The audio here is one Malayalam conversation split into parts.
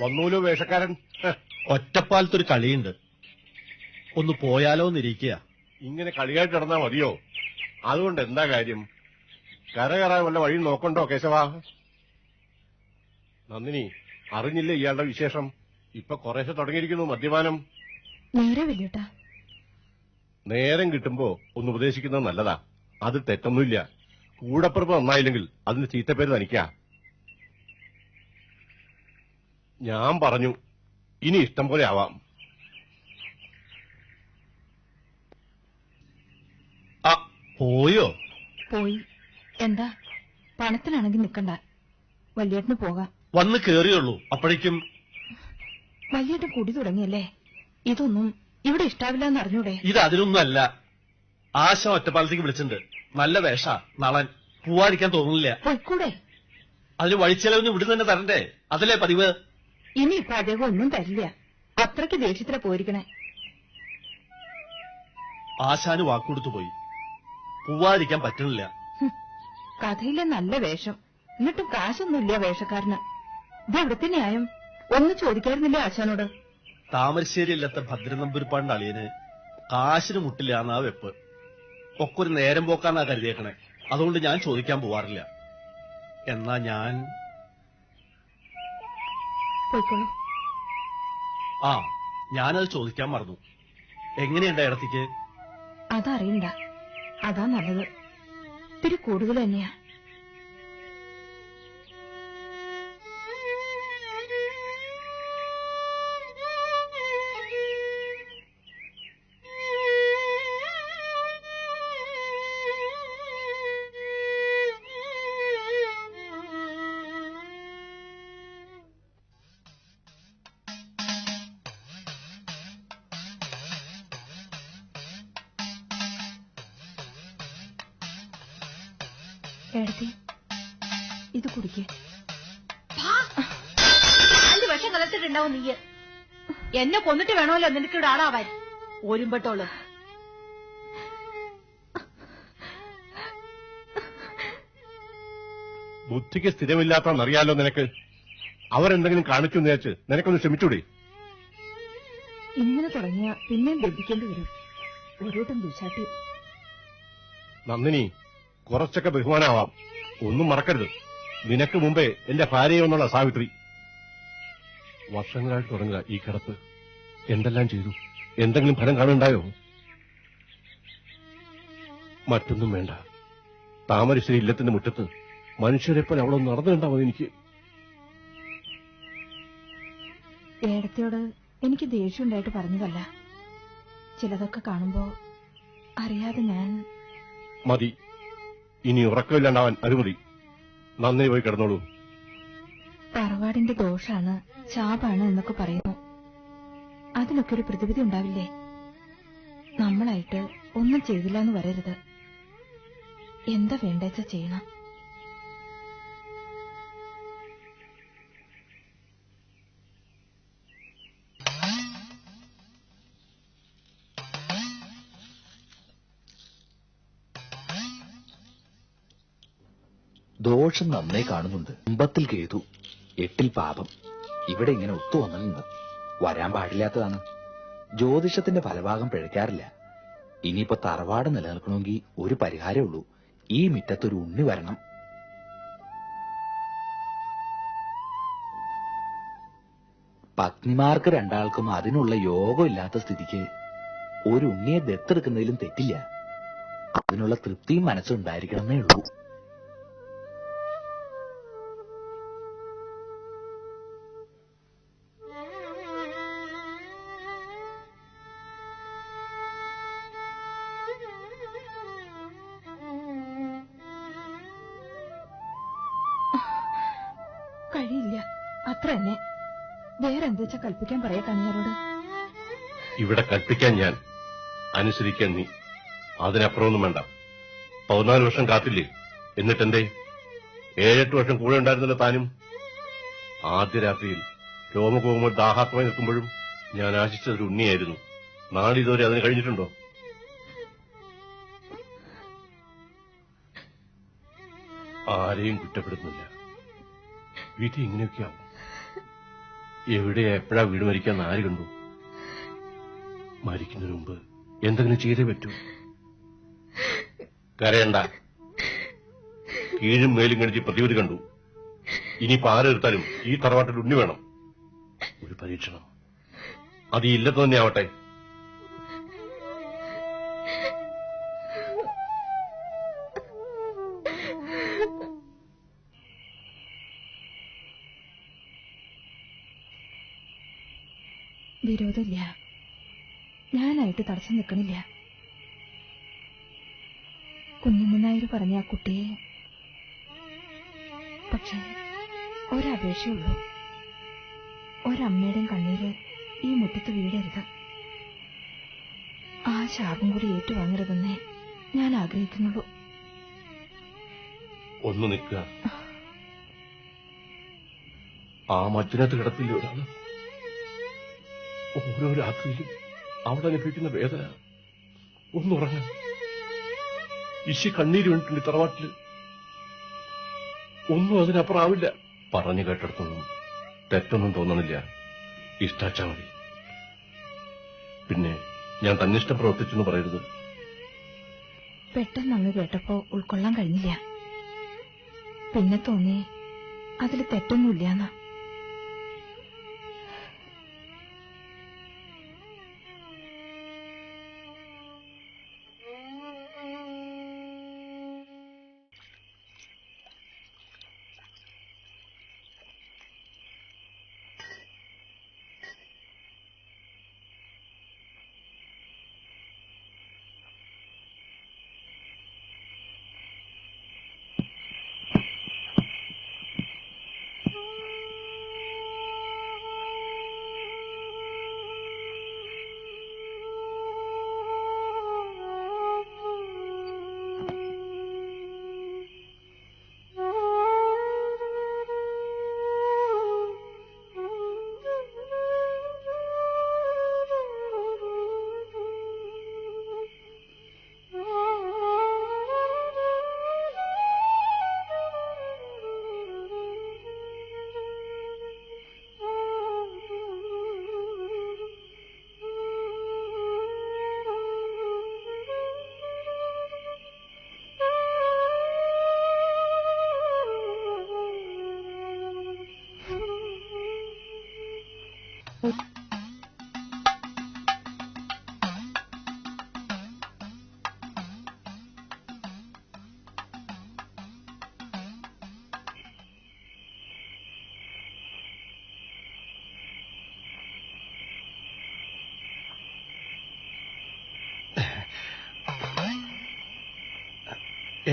വന്നൂലോ വേഷക്കാരൻ? ഒറ്റപ്പാലത്തൊരു കളിയുണ്ട്. ഒന്ന് പോയാലോ എന്നിരിക്കുക. ഇങ്ങനെ കളിയായിട്ട് നടന്നാ മതിയോ? അതുകൊണ്ട് എന്താ കാര്യം? കര കയറാൻ വല്ല വഴി നോക്കണ്ടോ കേശവ? നന്ദിനി അറിഞ്ഞില്ലേ ഇയാളുടെ വിശേഷം? ഇപ്പൊ കുറേശ്ശെ തുടങ്ങിയിരിക്കുന്നു മദ്യപാനം. നേരെ വല്യേട്ടാ നേരം കിട്ടുമ്പോ ഒന്ന് ഉപദേശിക്കുന്നത് നല്ലതാ. അത് തെറ്റൊന്നുമില്ല. കൂടപ്പുറപ്പ് നന്നായില്ലെങ്കിൽ അതിന് ചീത്തപ്പേര് തനിക്കാ. ഞാൻ പറഞ്ഞു. ഇനി ഇഷ്ടം പോലെ ആവാം. ആ പോയോ? പോയി. എന്താ? പണത്തിനാണെങ്കിൽ നിൽക്കണ്ട. വല്യേട്ടന് പോകാം. വന്ന് കേറിയുള്ളൂ. അപ്പോഴേക്കും വല്യേട്ടൻ കുടി തുടങ്ങിയല്ലേ? ഇതൊന്നും ഇവിടെ ഇഷ്ടാവില്ല എന്ന് അറിഞ്ഞൂടെ? ഇത് അതിനൊന്നും അല്ല ആശ ഒറ്റപ്പാലത്തേക്ക് വിളിച്ചിട്ടുണ്ട്. നല്ല വേഷ നളൻ. പൂവാടിക്കാൻ തോന്നുന്നില്ല. പൊയ്ക്കൂടെ? അതിന് വഴിച്ചെലവിന് ഇവിടുന്ന് തന്നെ തരണ്ടേ? അതല്ലേ പതിവ്? ഇനി ഇപ്പൊ അദ്ദേഹം ഒന്നും തരില്ല. അത്രയ്ക്ക് ദേഷ്യത്തില പോയിരിക്കണേ. ആശാന് വാക്കുകൊടുത്തു പോയി. പൂവാടിക്കാൻ പറ്റണില്ല. കഥയിലെ നല്ല വേഷം. എന്നിട്ടും കാശൊന്നുമില്ല വേഷക്കാരന്. ഇത് എവിടുത്തെ ന്യായം? ഒന്ന് ചോദിക്കാറുന്നില്ല ആശാനോട്. താമരശ്ശേരി ഇല്ലാത്ത ഭദ്രനമ്പൂരിപ്പാണ്ട് അളിയന് കാശിന് മുട്ടില്ല എന്നാ വെപ്പ്. ഒക്കെ ഒരു നേരം പോക്കാന്നാ കരുതിയേക്കണേ. അതുകൊണ്ട് ഞാൻ ചോദിക്കാൻ പോവാറില്ല. എന്നാ ഞാൻ പോയിക്കോളൂ. ആ ഞാനത് ചോദിക്കാൻ മറന്നു. എങ്ങനെയുണ്ട് ഇടത്തേക്ക് അതറിയണ്ട അതാ നല്ലത്. ഇത്തിരി കൂടുതൽ തന്നെയാ. എടത്തി ഇത് കുടിക്കേ. നല്ല വിഷം കലർത്തിട്ടുണ്ടാവും നീ എന്നെ കൊന്നിട്ട് വേണമല്ലോ നിനക്ക് ഇവിടെ ആടാവാൻ ഒരുമ്പട്ടോളൂ. ബുദ്ധിക്ക് സ്ഥിരമില്ലാത്തറിയാലോ നിനക്ക്? അവരെന്തെങ്കിലും കാണിച്ചു നേച്ച് നിനക്കൊന്ന് ക്ഷമിച്ചൂടി? ഇങ്ങനെ തുടങ്ങിയ പിന്നെയും ലഭിക്കേണ്ടി വരും. ഓരോട്ടും ദുശാട്ടി നന്ദിനി കുറച്ചൊക്കെ ബഹുമാനാവാം. ഒന്നും മറക്കരുത്. നിനക്ക് മുമ്പേ എന്റെ ഭാര്യയൊന്നുള്ള സാവിത്രി. വർഷങ്ങളായി തുടങ്ങുക ഈ കിടപ്പ്. എന്തെല്ലാം ചെയ്തു? എന്തെങ്കിലും ഫലം കാണുണ്ടായോ മറ്റൊന്നും വേണ്ട. താമരശ്ശേരി ഇല്ലത്തിന്റെ മുറ്റത്ത് മനുഷ്യരെപ്പോലെ അവിടെ ഒന്ന് നടന്നിട്ടുണ്ടാവും എനിക്ക്. ഏടത്തിയോട് എനിക്ക് ദേഷ്യമുണ്ടായിട്ട് പറഞ്ഞതല്ല. ചിലതൊക്കെ കാണുമ്പോ അറിയാതെ ഞാൻ മതി. ഇനി ഉറക്കമില്ലാണ്ടാവാൻ അനുമതി നന്ദി പോയി കിടന്നോളൂ. തറവാടിന്റെ ദോഷാണ് ശാപാണ് എന്നൊക്കെ പറയുന്നു. അതിനൊക്കെ ഒരു പ്രതിവിധി ഉണ്ടാവില്ലേ? നമ്മളായിട്ട് ഒന്നും ചെയ്തില്ല എന്ന് വരരുത്. എന്താ വേണ്ടെച്ച ചെയ്യണം? ദോഷം നന്നേ കാണുന്നുണ്ട്. അമ്പത്തിൽ കേതു എട്ടിൽ പാപം. ഇവിടെ ഇങ്ങനെ ഒത്തു വന്നിട്ടുണ്ട്. വരാൻ പാടില്ലാത്തതാണ്. ജ്യോതിഷത്തിന്റെ ഫലഭാഗം പിഴയ്ക്കാറില്ല. ഇനിയിപ്പോ തറവാട് നിലനിൽക്കണമെങ്കിൽ ഒരു പരിഹാരമേ ഉള്ളൂ. ഈ മുറ്റത്തൊരു ഉണ്ണി വരണം. പത്നിമാർക്ക് രണ്ടാൾക്കും അതിനുള്ള യോഗം ഇല്ലാത്ത സ്ഥിതിക്ക് ഒരു ഉണ്ണിയെ ദത്തെടുക്കുന്നതിലും തെറ്റില്ല. അതിനുള്ള തൃപ്തിയും മനസ്സുണ്ടായിരിക്കണമെന്നേ ഉള്ളൂ. അത്രയല്ലേ? തന്നെ വേറെ എന്താ കൽപ്പിക്കാൻ പറയട്ടെ അനിയരോട് ഇവിടെ കൽപ്പിക്കാൻ ഞാൻ അനുസരിക്കാൻ നീ അതിനപ്പുറമൊന്നും വേണ്ട. പതിനാല് വർഷം കാത്തില്ലേ? എന്നിട്ടെന്തേ? ഏഴെട്ട് വർഷം കൂടെ ഉണ്ടായിരുന്നല്ലോ താനും. ആദ്യ രാത്രിയിൽ രോമകുമാർ ദാഹാത്മായി നിൽക്കുമ്പോഴും ഞാൻ ആശിച്ചത് ഒരു ഉണ്ണിയായിരുന്നു. നാളിതുവരെ അതിന് കഴിഞ്ഞിട്ടുണ്ടോ? ആരെയും കുറ്റപ്പെടുന്നില്ല വീട്ടിൽ ഇങ്ങനെയൊക്കെയാവും. എവിടെയാ എപ്പോഴാ വീട് മരിക്കാൻ ആര് കണ്ടു? മരിക്കുന്നതിന് മുമ്പ് എന്തെങ്കിലും ചെയ്തേ പറ്റൂ. കരയണ്ട. കീഴും മേലും കണിച്ച് പ്രതിവിധി കണ്ടു. ഇനി പാലെടുത്താലും ഈ തറവാട്ടിൽ ഉണ്ണി വേണം. ഒരു പരീക്ഷണം. അത് ഇല്ലത്ത് തന്നെ ആവട്ടെ. വിരോധമില്ല ഞാനായിട്ട് തടസ്സം നിൽക്കണില്ല. കുഞ്ഞമ്മനായർ പറഞ്ഞ ആ കുട്ടിയെ പക്ഷേ ഒരപേക്ഷയുള്ളൂ. ഒരമ്മയുടെയും കണ്ണീര് ഈ മുറ്റത്ത് വീടരുത് ആ ശാപം കൂടി ഏറ്റുവാങ്ങരുതെന്നേ ഞാൻ ആഗ്രഹിക്കുന്നുള്ളൂ. ഒന്ന് നിൽക്കുക. ആ മറ്റിനകത്ത് കിടത്തില്ല ഒരാൾ? ഓരോ രാത്രിയിലും അവിടെ ലഭിക്കുന്ന വേദന. ഒന്നുറങ്ങാൻ ഇശി കണ്ണീര് വേണ്ടിട്ടുണ്ട് ഈ തറവാട്ടിൽ. ഒന്നും അതിനപ്പുറാവില്ല. പറഞ്ഞു കേട്ടിടത്തൊന്നും തെറ്റൊന്നും തോന്നണില്ല. ഇഷ്ടാച്ചാ മതി. പിന്നെ ഞാൻ തന്നിഷ്ടം പ്രവർത്തിച്ചെന്ന് പറയരുത്. പെട്ടെന്ന് അങ്ങ് കേട്ടപ്പോ ഉൾക്കൊള്ളാൻ കഴിഞ്ഞില്ല. പിന്നെ തോന്നി അതിൽ തെറ്റൊന്നുമില്ലാന്ന്.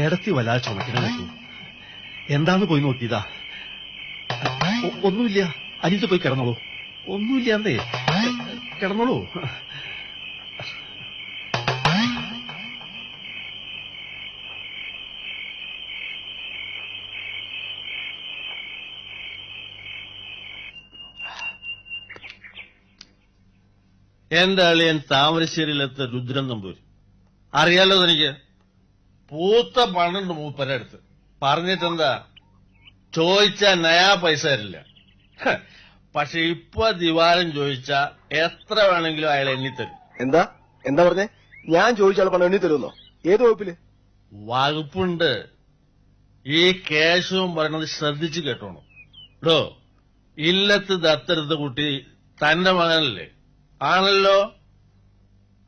ഏടത്തി വല്ലാതെ ചുമക്കണ എന്താന്ന് പോയി നോക്കിയതാ. ഒന്നുമില്ല. അനിയത്ത് പോയി കിടന്നോളൂ. ഒന്നുമില്ല എന്തേ കിടന്നോളൂ. എന്റെ അളിയൻ താമരശ്ശേരിയിലെത്ത രുദ്രൻ നമ്പൂരി. അറിയാലോ തനിക്ക്? പൂത്ത പണ്ടുണ്ട് മൂപ്പരടുത്ത് പറഞ്ഞിട്ടെന്താ? ചോദിച്ച നയാ പൈസ തരില്ല. പക്ഷെ ഇപ്പൊ ദിവാരം ചോദിച്ചാ എത്ര വേണമെങ്കിലും അയാൾ എണ്ണിത്തരും. എന്താ? എന്താ പറഞ്ഞേ? ഞാൻ ചോദിച്ചാൽ പണം എണ്ണി തരുമെന്നോ ഏത് വകുപ്പിൽ? വകുപ്പുണ്ട്. ഈ കേശവും പറയണത് ശ്രദ്ധിച്ചു കേട്ടോണം. ഡോ ഇല്ലത്ത് ദത്തെടുത്ത കുട്ടി തന്റെ മകനല്ലേ? ആണല്ലോ?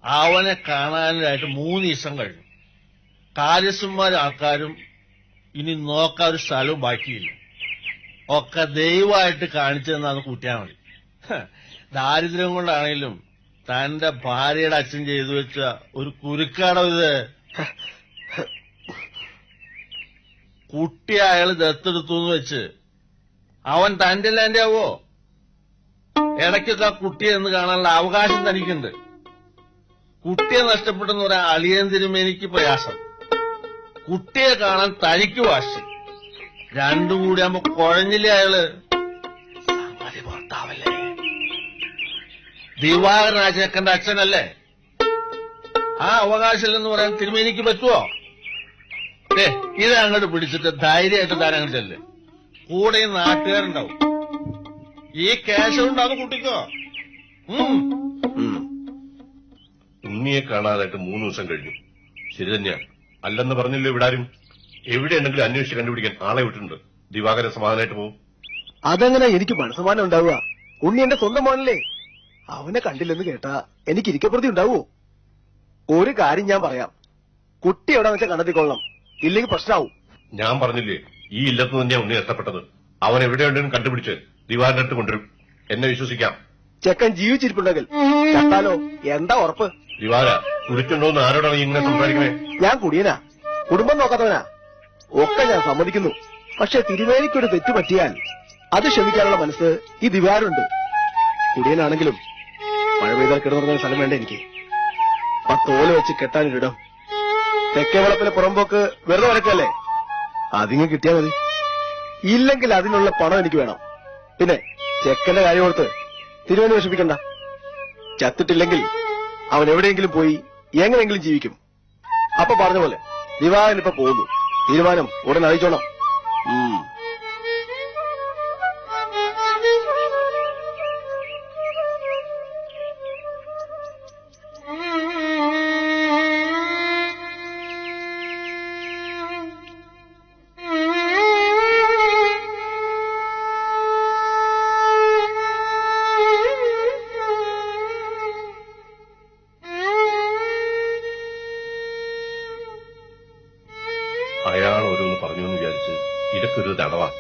അവനെ കാണാനായിട്ട് മൂന്ന് ദിവസം കഴിഞ്ഞു. കാര്യസ്ഥന്മാരും ആൾക്കാരും ഇനി നോക്കാൻ ഒരു സ്ഥലവും ബാക്കിയില്ല. ഒക്കെ ദൈവമായിട്ട് കാണിച്ചതെന്നാണ് കൂട്ടിയാൽ മതി. ദാരിദ്ര്യം കൊണ്ടാണെങ്കിലും തന്റെ ഭാര്യയുടെ അച്ഛൻ ചെയ്തു വെച്ച ഒരു കുരുക്കാടോ ഇത്? കുട്ടി അയാൾ ദത്തെടുത്തു എന്ന് വെച്ച് അവൻ തന്റെ ലാൻഡ് ആവോ ഇടയ്ക്കൊക്കെ ആ കുട്ടിയെ എന്ന് കാണാനുള്ള അവകാശം തനിക്കുണ്ട്. കുട്ടിയെ നഷ്ടപ്പെട്ടെന്ന് പറയാൻ അളിയൻ തിരുമേനിക്ക് പ്രയാസം. കുട്ടിയെ കാണാൻ തനിക്ക് വാശി. രണ്ടും കൂടി ആകുമ്പോ കുഴഞ്ഞില്ലേ അയാൾ? സംഗതി പുറത്താവല്ലേ ദിവാകരൻ ആ ചേക്കന്റെ അച്ഛനല്ലേ? ആ പറയാൻ തിരുമേനിക്ക് പറ്റുമോ ഏ ഇത് അങ്ങോട്ട് പിടിച്ചിട്ട് ധൈര്യമായിട്ട് താൻ ചെല്ലേ. കൂടെ ഈ നാട്ടുകാരുണ്ടാവും. ഈ ക്യാഷ് ഉണ്ടാകും കുട്ടിക്കോ. ഉണ്ണിയെ കാണാനായിട്ട് മൂന്ന് ദിവസം കഴിഞ്ഞു. ശരി തന്നെയാ. അല്ലെന്ന് പറഞ്ഞില്ലേ ഇവിടാരും എവിടെയുണ്ടെങ്കിലും അന്വേഷിച്ച് കണ്ടുപിടിക്കാൻ ആളെ വിട്ടിട്ടുണ്ട്. ദിവാകര സമാധാനമായിട്ട് പോകും അതെങ്ങനെ എനിക്ക് മനസ്സമാനം ഉണ്ടാവുക? ഉണ്ണി എന്റെ സ്വന്തം മോനല്ലേ? അവനെ കണ്ടില്ലെന്ന് കേട്ടാ എനിക്ക് ഇരിക്കപ്രതി ഉണ്ടാവോ ഒരു കാര്യം ഞാൻ പറയാം. കുട്ടി എവിടെ വെച്ചാൽ കണ്ടെത്തിക്കൊള്ളണം ഇല്ലെങ്കിൽ പ്രശ്നമാവും ഞാൻ പറഞ്ഞില്ലേ ഈ ഇല്ലത്ത് തന്നെയാ ഉണ്ണി എത്തപ്പെട്ടത് അവൻ എവിടെയുണ്ടെങ്കിലും കണ്ടുപിടിച്ച് ദിവാറിന്റെ അടുത്ത് കൊണ്ടുവരും. എന്നെ വിശ്വസിക്കാം. ചെക്കൻ ജീവിച്ചിരിപ്പുണ്ടെങ്കിൽ. കണ്ടാലോ? എന്താ ഉറപ്പ്? ദിവാര കുടിച്ചുണ്ടോന്ന് ആരോടാണ് ഇങ്ങനെ സംസാരിക്കണേ? ഞാൻ കുടിയനാ. കുടുംബം നോക്കാത്തവനാ. ഒക്കെ ഞാൻ സമ്മതിക്കുന്നു. പക്ഷെ തിരുവേലിക്കൊരു തെറ്റ് പറ്റിയാൽ അത് ക്ഷമിക്കാനുള്ള മനസ്സ് ഈ ദിവാരുണ്ട്. കുടിയനാണെങ്കിലും മഴ പെയ്താൽ കിടന്നുറങ്ങുന്ന സ്ഥലം വേണ്ട എനിക്ക്. ആ പത്തോല വെച്ച് കെട്ടാനൊരിടം തെക്കേ വളപ്പിലെ പുറമ്പോക്ക് വെറുതെ വരക്കല്ലേ അതിങ്ങ് കിട്ടിയാ മതി. ഇല്ലെങ്കിൽ അതിനുള്ള പണം എനിക്ക് വേണം. പിന്നെ ചെക്കന്റെ കാര്യം ഓർത്ത് തിരുവനന്തപുരം വിഷമിക്കണ്ട. ചത്തിട്ടില്ലെങ്കിൽ അവൻ എവിടെയെങ്കിലും പോയി എങ്ങനെയെങ്കിലും ജീവിക്കും. അപ്പൊ പറഞ്ഞ പോലെ ദിവാകരൻ ഇപ്പൊ പോകുന്നു. തീരുമാനം ഉടൻ അറിയിച്ചോണം. അയാൾ ഓരോന്ന് പറഞ്ഞു എന്ന് വിചാരിച്ച് ഇതൊക്കെ ഒരു തടവാ.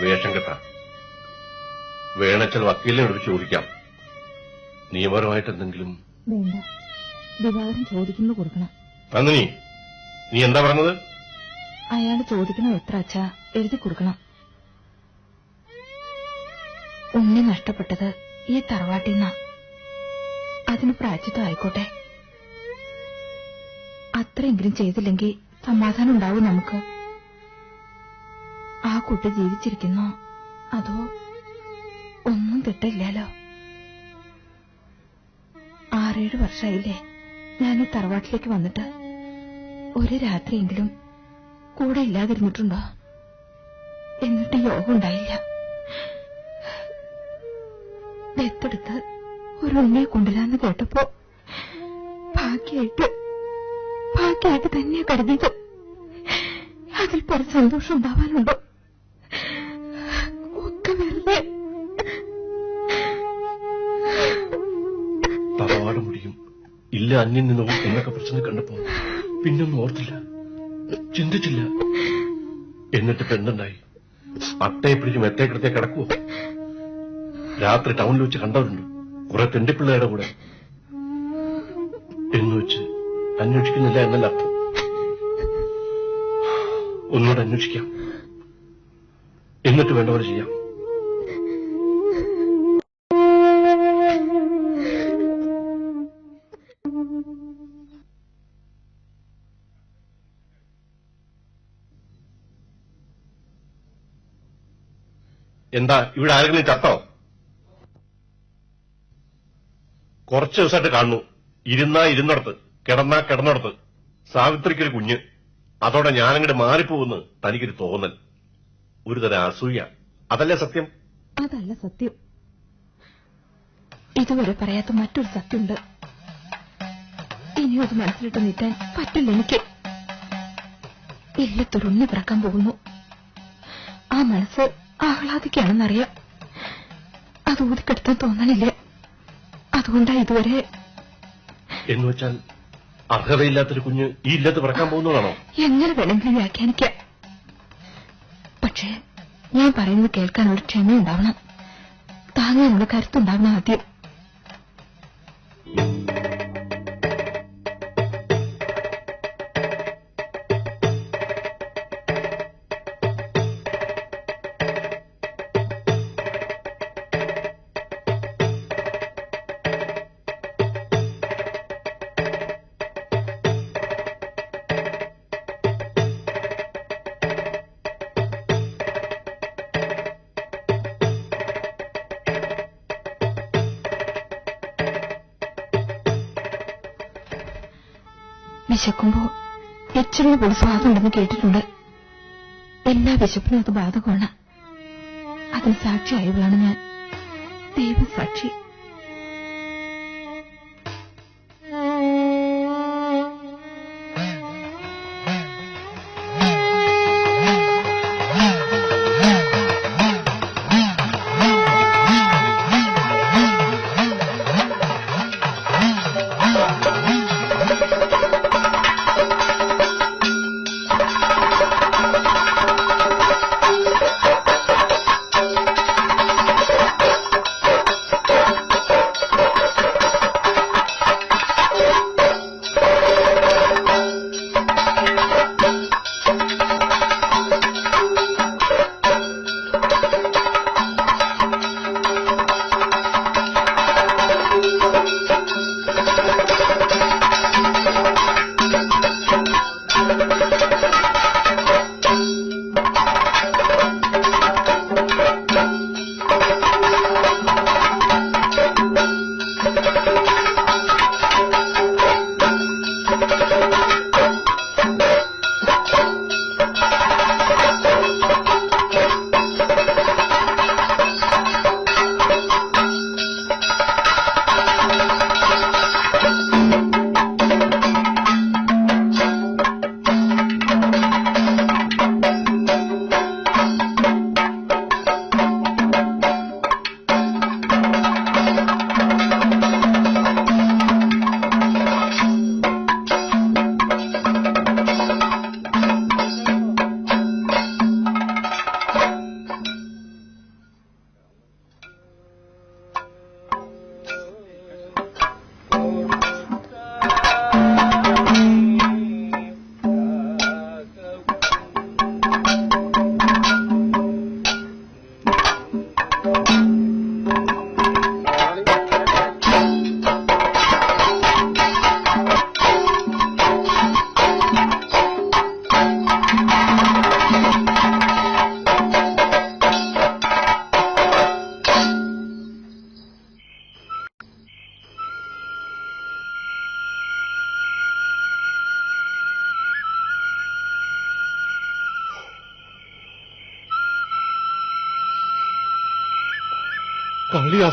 വേഷം കെട്ട. വേണച്ചൽ വക്കീലിനെ എടുത്ത് ചോദിക്കാം. നിയമപരമായിട്ട് എന്തെങ്കിലും? വേണ്ട. ദിവാകരൻ കൊടുക്കണം. നന്ദിനി നീ എന്താ പറഞ്ഞത്? അയാൾ ചോദിക്കുന്നത് എത്ര അച്ഛാ? എഴുതി കൊടുക്കണം. ഉണ്ണി നഷ്ടപ്പെട്ടത് ഈ തറവാട്ടിൽ നിന്നാ അതിന് പ്രായച്ചിത്തം ആയിക്കോട്ടെ. അത്രയെങ്കിലും ചെയ്തില്ലെങ്കിൽ സമാധാനം ഉണ്ടാവും നമുക്ക്. ആ കുട്ടി ജീവിച്ചിരിക്കുന്നോ? അതോ ഒന്നും കിട്ടില്ലല്ലോ ആറേഴ് വർഷമായില്ലേ ഞാൻ ഈ തറവാട്ടിലേക്ക് വന്നിട്ട് ഒരു രാത്രിയെങ്കിലും കൂടെ ഇല്ലാതിരുന്നിട്ടുണ്ടോ? എന്നിട്ട് യോഗം ഉണ്ടായില്ല. ദത്തെടുത്ത് ഒരു ഉണ്ണിയെ കൊണ്ടുവരാന്ന് കേട്ടപ്പോ ഭാഗ്യായിട്ട് ഭാഗ്യായിട്ട് തന്നെയാ കരുതിയത്. അതിൽ പല സന്തോഷം ഉണ്ടാവാനുണ്ടോ? ഒക്കെ വെറുതെ. തറവാട് മുടിയും ഇല്ല അന്യം നിന്നും എന്നൊക്കെ പ്രശ്നം കണ്ടപ്പോ പിന്നൊന്നും ഓർത്തില്ല. ചിന്തിച്ചില്ല. എന്നിട്ട് പെണ്ണുണ്ടായി അട്ടയെ പിടിച്ച് മെത്തേ കിടത്തേ കിടക്കുവോ? രാത്രി ടൗണിൽ വെച്ച് കണ്ടവരുണ്ട്. കുറെ തെണ്ടിപ്പിള്ളയുടെ കൂടെ. എന്ന് വെച്ച് അന്വേഷിക്കുന്നില്ല എന്നല്ല. അർത്ഥം ഒന്നുകൂടെ അന്വേഷിക്കാം. എന്നിട്ട് വേണ്ടവർ ചെയ്യാം. എന്താ ഇവിടെ ആരെങ്കിലും ചത്തോ? കുറച്ച് ദിവസമായിട്ട് കാണുന്നു. ഇരുന്നാ ഇരുന്നിടത്ത്. കിടന്നാ കിടന്നിടത്ത്. സാവിത്രിക്കൊരു കുഞ്ഞ്. അതോടെ ഞാനങ്ങോട്ട് മാറിപ്പോകുന്നു തനിക്കൊരു തോന്നൽ. ഒരു തരം അസൂയ. അതല്ല സത്യം? അതല്ല സത്യം. ഇതുവരെ പറയാത്ത മറ്റൊരു സത്യമുണ്ട്. ഇനിയും അത് മനസ്സിലിട്ട് നീട്ടാൻ പറ്റില്ല എനിക്ക്. ഇല്ലത്തൊരുണ്ണി പിറക്കാൻ പോകുന്നു. ആ മനസ്സ് ആഹ്ലാദിക്കാണെന്നറിയാം അത് ഊതിക്കെടുത്താൻ തോന്നണില്ല അതുകൊണ്ടാ ഇതുവരെ എന്ന് വെച്ചാൽ അർഹതയില്ലാത്തൊരു കുഞ്ഞ് ഈ ഇല്ലത്ത് പിറക്കാൻ പോകുന്നതാണോ? എങ്ങനെ വേണമെങ്കിലും വ്യാഖ്യാനിക്കാം പക്ഷേ ഞാൻ പറയുന്നത് കേൾക്കാൻ ഒരു ക്ഷമയുണ്ടാവണം. താങ്ങാനുള്ള കരുത്തുണ്ടാവണം ആദ്യം. വിശക്കുമ്പോ എച്ചിന് പോലും സ്വാദുണ്ടെന്ന് കേട്ടിട്ടുണ്ട്. എല്ലാ വിശപ്പിനും അത് ബാധകമാണ്. അതിന് സാക്ഷിയായവളാണ് ഞാൻ. ദൈവം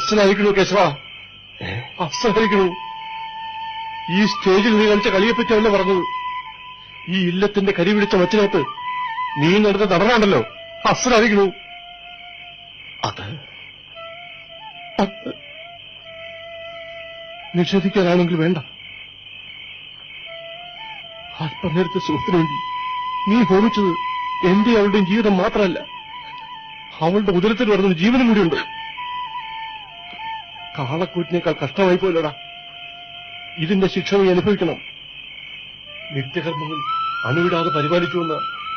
അസലായിരിക്കണു കേശവ. അസലായിരിക്കണു ഈ സ്റ്റേജിൽ നീ കളിച്ച കളിയെപ്പറ്റിയല്ല പറഞ്ഞത്. ഈ ഇല്ലത്തിന്റെ കരി പിടിച്ച മച്ചിനകത്ത് നീ നടന്ന നടനാണല്ലോ. അസലായിരിക്കണു അത്? അത് നിഷേധിക്കാനാണെങ്കിൽ വേണ്ട. അല്പനേരത്തെ സുഹൃത്തിനു വേണ്ടി നീ ഹോമിച്ചത് എന്റെ അവളുടെയും ജീവിതം മാത്രമല്ല. അവളുടെ ഉദരത്തിൽ വരുന്ന ജീവനും കൂടിയുണ്ട്. കാളക്കൂറ്റിനേക്കാൾ കഷ്ടമായി പോലടാ ഇതിന്റെ ശിക്ഷ നീ അനുഭവിക്കണം. നിത്യകർമ്മങ്ങൾ അണുവിടാതെ പരിപാലിക്കുമെന്ന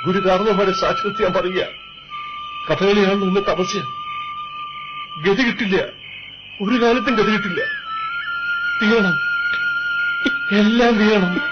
ഗുരു കാരണവന്മാരെ സാക്ഷാത്ത് ഞാൻ പറയുക. കഥകളിയാണ് നിന്ന് തപസ്യ. ഗതി കിട്ടില്ല. ഒരു കാലത്തും ഗതി കിട്ടില്ല. തീരണം എല്ലാം വീഴണം